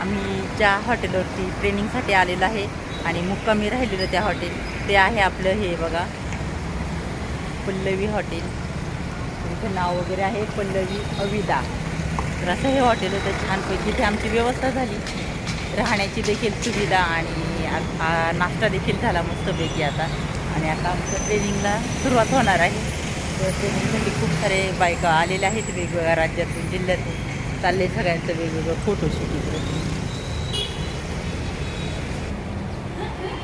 आम्ही ज्या हॉटेलवरती ट्रेनिंगसाठी आलेलो आहे आणि मुक्कामी राहिलेलं त्या हॉटेल ते आहे आपलं हे बघा पल्लवी हॉटेल. इथं नाव वगैरे आहे पल्लवी अविदा. तर असं हे हॉटेल होतं छानपैकी इथे आमची व्यवस्था झाली. राहण्याची देखील सुविधा आणि नाश्ता देखील झाला मस्तपैकी आता. आणि आता आमचं ट्रेनिंगला सुरुवात होणार आहे. तर ट्रेनिंगसाठी खूप सारे बायका आलेल्या आहेत वेगवेगळ्या राज्यातून जिल्ह्यातून. चालले सगळ्यांचं वेगवेगळं फोटोशूट इकडे.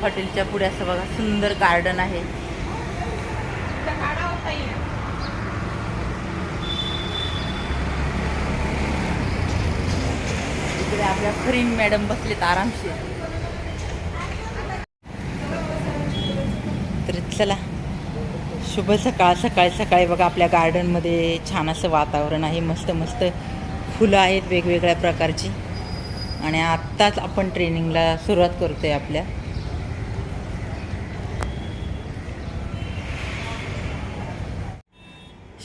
हॉटेलच्या पुढे असं बघा सुंदर गार्डन आहे. इकडे आपल्या फरीन मॅडम बसलेत आरामशीर. तर चला शुभ सकाळ सकाळी सकाळी बघा आपल्या गार्डनमध्ये छान असं वातावरण आहे मस्त मस्त फुलं आहेत वेगवेगळ्या प्रकारची. आणि आत्ताच आपण ट्रेनिंगला सुरुवात करतो आहे आपल्या.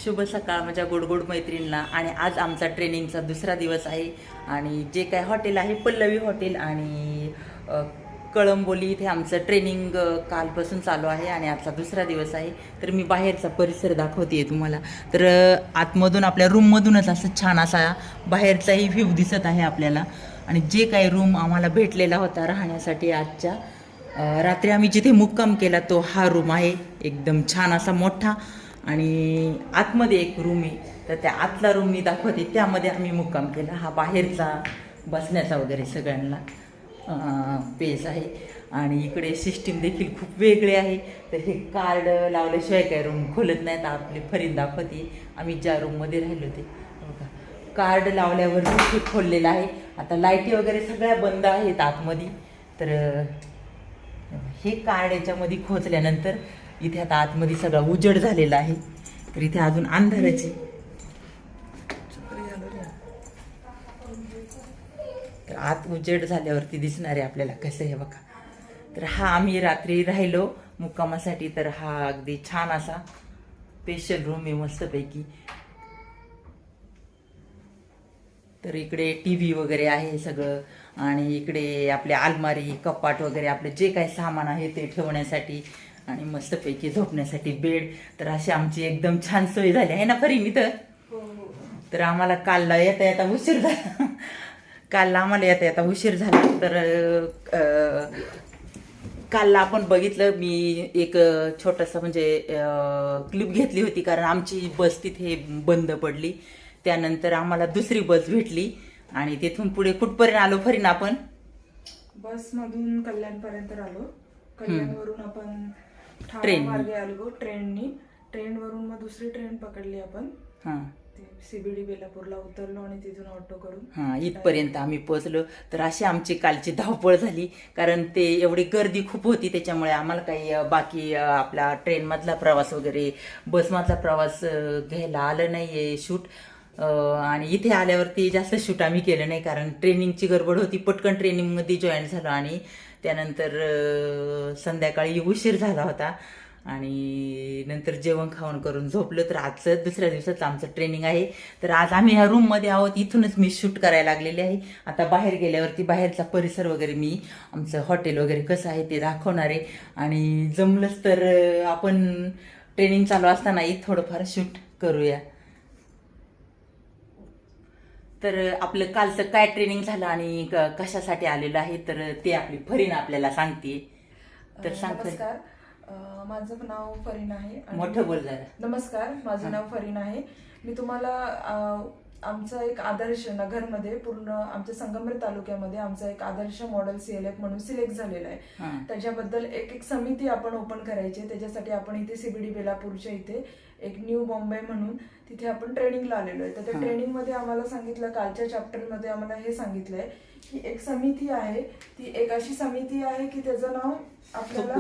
शुभ सकाळ माझ्या गोडगोड मैत्रिणींना. आणि आज आमचा ट्रेनिंगचा दुसरा दिवस आहे. आणि जे काय हॉटेल आहे पल्लवी हॉटेल आणि कळंबोली इथे आमचं ट्रेनिंग कालपासून चालू आहे आणि आजचा दुसरा दिवस आहे. तर मी बाहेरचा परिसर दाखवते तुम्हाला. तर आतमधून आपल्या रूममधूनच असं छान असा बाहेरचाही व्ह्यू दिसत आहे आपल्याला. आणि जे काही रूम आम्हाला भेटलेला होता राहण्यासाठी आजच्या रात्री आम्ही जिथे मुक्काम केला तो हा रूम आहे. एकदम छान असा मोठा आणि आतमध्ये एक रूम आहे. तर त्या आतला रूम मी दाखवते. त्यामध्ये आम्ही मुक्काम केला. हा बाहेरचा बसण्याचा वगैरे सगळ्यांना. पेस आहे. आणि इकडे सिस्टीम देखील खूप वेगळी आहे. तर हे कार्ड लावल्याशिवाय काय रूम खोलत नाहीत. आपले फरीन दाखवते. आम्ही ज्या रूममध्ये राहिलो ते. हो कार्ड लावल्यावर हे खोललेलं आहे. आता लाईटी वगैरे सगळ्या बंद आहेत आतमध्ये. तर हे कार्ड याच्यामध्ये खोचल्यानंतर इथे आता आतमध्ये सगळा उजड झालेला आहे. तर इथे अजून अंधाराचे तर आत उजेड झाल्यावरती दिसणार आहे आपल्याला कसं आहे बघा. तर हा आम्ही रात्री राहिलो मुक्कामासाठी तर हा अगदी छान असा स्पेशल रूम आहे मस्तपैकी. तर इकडे टी व्ही वगैरे आहे सगळं आणि इकडे आपले अलमारी कपाट वगैरे आपले जे काही सामान आहे ते ठेवण्यासाठी आणि मस्तपैकी झोपण्यासाठी बेड. तर अशी आमची एकदम छान सोय झाली. आहे ना फरी मी तर? तर आम्हाला कालला येता येता उशीर झाला. कालला आम्हाला येता येता उशीर झाला तर अं, कालला आपण बघितलं मी एक छोटंसं म्हणजे क्लिप घेतली होती कारण आमची बस तिथे बंद पडली. त्यानंतर आम्हाला दुसरी बस भेटली आणि तिथून पुढे कुठपर्यंत आलो फरीन आपण? बस मधून कल्याण पर्यंत आलो कल्याणवरून आपण ठाणे ट्रेननी. मार्गे आलो ट्रेननी. ट्रेन वरून मग दुसरी ट्रेन पकडली आपण. हां. सीबीडी बेलापूरला उतरलो आणि तिथून ऑटो करून हां इथपर्यंत आम्ही पोहोचलो. तर अशी आमची कालची धावपळ झाली कारण ते एवढी गर्दी खूप होती त्याच्यामुळे आम्हाला काही बाकी आपला ट्रेनमधला प्रवास वगैरे बसमधला प्रवास घ्यायला आलं नाही आहे शूट आणि इथे आल्यावरती जास्त शूट आम्ही केलं नाही कारण ट्रेनिंगची गडबड होती पटकन ट्रेनिंगमध्ये जॉईन झालो आणि त्यानंतर संध्याकाळी उशीर झाला होता. आणि नंतर जेवण खावण करून झोपलो. तर आजचं दुसऱ्या दिवसाचं आमचं ट्रेनिंग आहे. तर आज आम्ही ह्या रूममध्ये आहोत. इथूनच मी शूट करायला लागलेली आहे. आता बाहेर गेल्यावरती बाहेरचा परिसर वगैरे मी आमचं हॉटेल वगैरे कसं आहे ते दाखवणार आहे. आणि जमलंच तर आपण ट्रेनिंग चालू असतानाही थोडंफार शूट करूया. तर आपलं कालचं काय ट्रेनिंग झालं आणि कशासाठी आलेलं आहे? तर ते आपली फरीन आपल्याला सांगते. तर सांग माझं नाव फरीन आहे. मोठं बोल जरा नमस्कार माझं नाव फरीन आहे. मी तुम्हाला आमचा एक आदर्श नगरमध्ये पूर्ण आमच्या संगमनेर तालुक्यामध्ये आमचा एक आदर्श मॉडेल सीएलएफ म्हणून सिलेक्ट झालेला आहे त्याच्याबद्दल एक एक समिती आपण ओपन करायची आहे. त्याच्यासाठी आपण इथे सीबीडी बेलापूरच्या इथे एक न्यू बॉम्बे म्हणून तिथे आपण ट्रेनिंगला आलेलो आहे तर त्या. ट्रेनिंगमध्ये आम्हाला सांगितलं कालच्या चॅप्टरमध्ये आम्हाला हे सांगितलंय की एक समिती आहे ती एक अशी समिती आहे की त्याचं नाव आपल्याला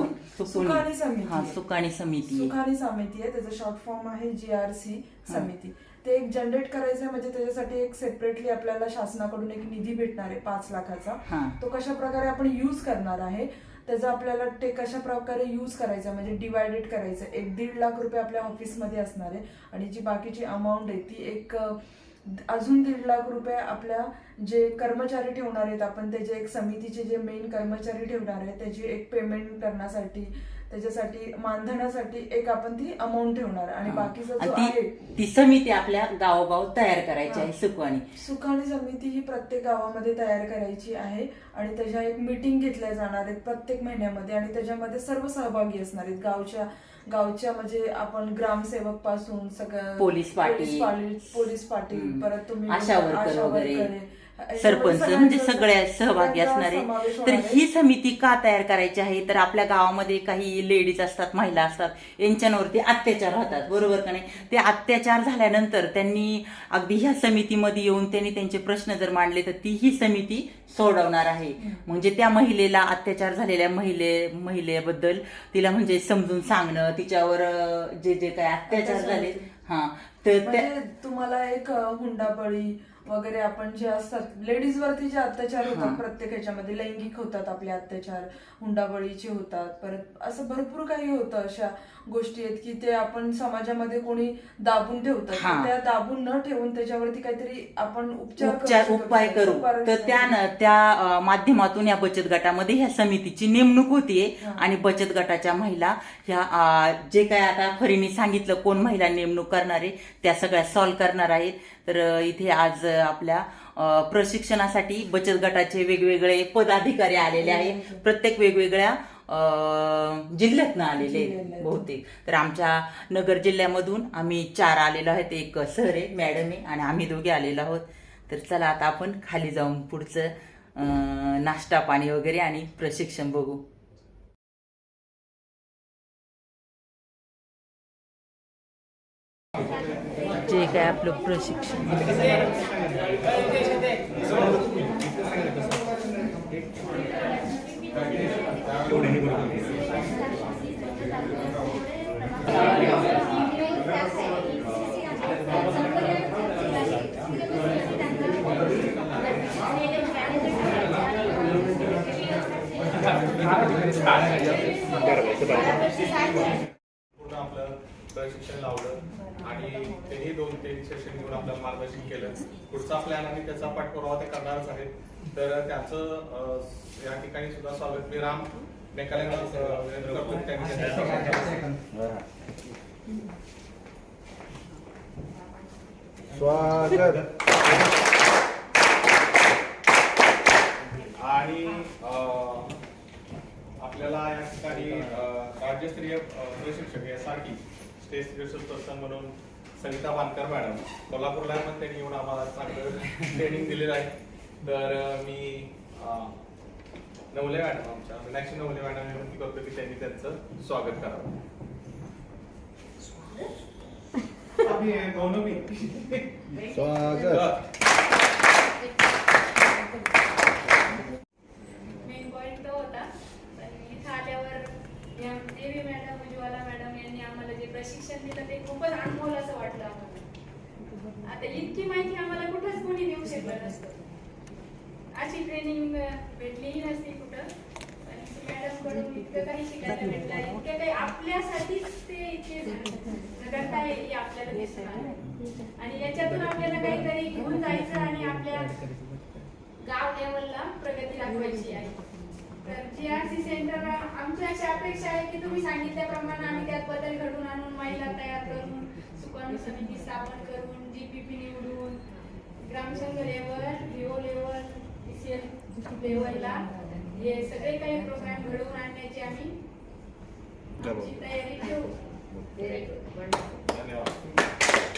सुखानी समिती. सुकाणी समिती. सुखानी समिती आहे त्याचं शॉर्ट फॉर्म आहे जी आर सी समिती ते एक जनरेट करायचं आहे म्हणजे त्याच्यासाठी एक सेपरेटली आपल्याला शासनाकडून एक निधी भेटणार आहे पाच लाखाचा. तो कशा प्रकारे आपण यूज करणार आहे त्याचं आपल्याला ते कशा प्रकारे यूज करायचं म्हणजे डिवायडेड करायचं. एक दीड लाख रुपये आपल्या ऑफिसमध्ये असणार आहे आणि जी बाकीची अमाऊंट आहे ती एक अजून दीड लाख रुपये आपल्या जे कर्मचारी ठेवणार आहेत आपण त्याचे एक समितीचे जे मेन कर्मचारी ठेवणार आहेत त्याची एक पेमेंट करण्यासाठी त्याच्यासाठी मानधनासाठी एक आपण ती अमाऊंट ठेवणार. आणि बाकीचा जो आहे ती समिती आपल्या गावोगाव तयार करायची आहे सुकवानी सुखाणी समिती ही प्रत्येक गावामध्ये तयार करायची आहे. आणि त्याच्या एक मीटिंग घेतल्या जाणार आहेत प्रत्येक महिन्यामध्ये. आणि त्याच्यामध्ये सर्व सहभागी असणार आहेत. गावच्या गावच्या म्हणजे आपण ग्रामसेवकपासून सगळं पोलीस पाटील. पोलीस पाटील. परत तुम्ही आशा वर्कर वगैरे. सरपंच म्हणजे सगळ्या सहभागी असणारे तर. ही समिती का तयार करायची आहे तर आपल्या गावामध्ये काही लेडीज असतात महिला असतात यांच्यावरती अत्याचार होतात बरोबर का नाही ते अत्याचार झाल्यानंतर त्यांनी अगदी ह्या समितीमध्ये येऊन त्यांनी त्यांचे प्रश्न जर मांडले तर ती ही समिती सोडवणार आहे म्हणजे त्या महिलेला अत्याचार झालेल्या महिले महिलेबद्दल तिला म्हणजे समजून सांगणं तिच्यावर जे जे काय अत्याचार झाले. हा तर म्हणजे तुम्हाला एक हुंडाबळी वगैरे आपण जे असतात लेडीज वरती जे अत्याचार. होतात प्रत्येक ह्याच्यामध्ये लैंगिक होतात आपले अत्याचार हुंडाबळीचे होतात परत असं भरपूर काही होतं अशा गोष्टी आहेत की ते आपण समाजामध्ये कोणी दाबून ठेवतात त्या दाबून न ठेवून त्याच्यावरती काहीतरी आपण उपचार. उपाय करू तर त्या त्या माध्यमातून या बचत गटामध्ये ह्या समितीची नेमणूक होतीये. आणि बचत गटाच्या महिला ह्या जे काय आता फरीने सांगितलं कोण महिला नेमणूक करणार आहे त्या सगळ्या सॉल्व्ह करणार आहेत तर इथे आज आपल्या प्रशिक्षणासाठी बचत गटाचे वेगवेगळे पदाधिकारी आलेले आहेत. प्रत्येक वेगवेगळ्या जिल्ह्यातनं आलेले आहेत. बहुतेक. तर आमच्या नगर जिल्ह्यामधून आम्ही चार आलेलो आहेत. एक सर आहे मॅडम आहे आणि आम्ही दोघे आलेलो आहोत. तर चला आता आपण खाली जाऊन पुढचं नाश्ता पाणी वगैरे आणि प्रशिक्षण बघू. जे काय आपलं प्रशिक्षण. मार्गदर्शन केलं. पुढचा प्लॅन आणि त्याचा पाठपुरावा ते करणारच आहेत. तर त्याचं या ठिकाणी सुद्धा स्वागत. मी राम स्वागत. आणि अं, आपल्याला या ठिकाणी राज्यस्तरीय प्रशिक्षक यासाठी स्टेज रिसोर्स पर्सन म्हणून सविता बांधकर मॅडम. कोल्हापूरला पण त्यांनी येऊन आम्हाला चांगलं ट्रेनिंग दिलेलं आहे. तर मी अं, नवले मॅडम आमच्या मीनाक्षी नवले मॅडम विनंती करतो की त्यांनी त्यांचं स्वागत करावं. स्वागत मेन पॉईंट तो होता पण इथं आल्यावर या देवी मॅडम उज्ज्वला मॅडम यांनी आम्हाला जे प्रशिक्षण दिलं ते खूपच अनमोल असं वाटलं आम्हाला. आता इतकी माहिती आम्हाला कुठंच कोणी देऊ शकलं नसतं. अशी ट्रेनिंग भेटलीही नसती कुठं. मॅडमकडून इतकं काही शिकायला भेटलं. इतकं काही आपल्यासाठीच ते इतके करता हे आपल्याला दिसून आलं आणि याच्यातून आपल्याला काहीतरी घेऊन जायचं आणि आपल्या गाव लेवलला प्रगती दाखवायची आहे. तर सेंटर आमची अशी अपेक्षा आहे की तुम्ही सांगितल्याप्रमाणे आम्ही त्यात बदल घडून आणून महिला तयार करून सुकाणू समिती स्थापन करून जी पी पी निवडून ग्रामसंघ लेवल रिओ लेवल पी लेवलला हे सगळे काही प्रोग्राम घडवून आणण्याची आम्ही आमची तयारी ठेवू. धन्यवाद.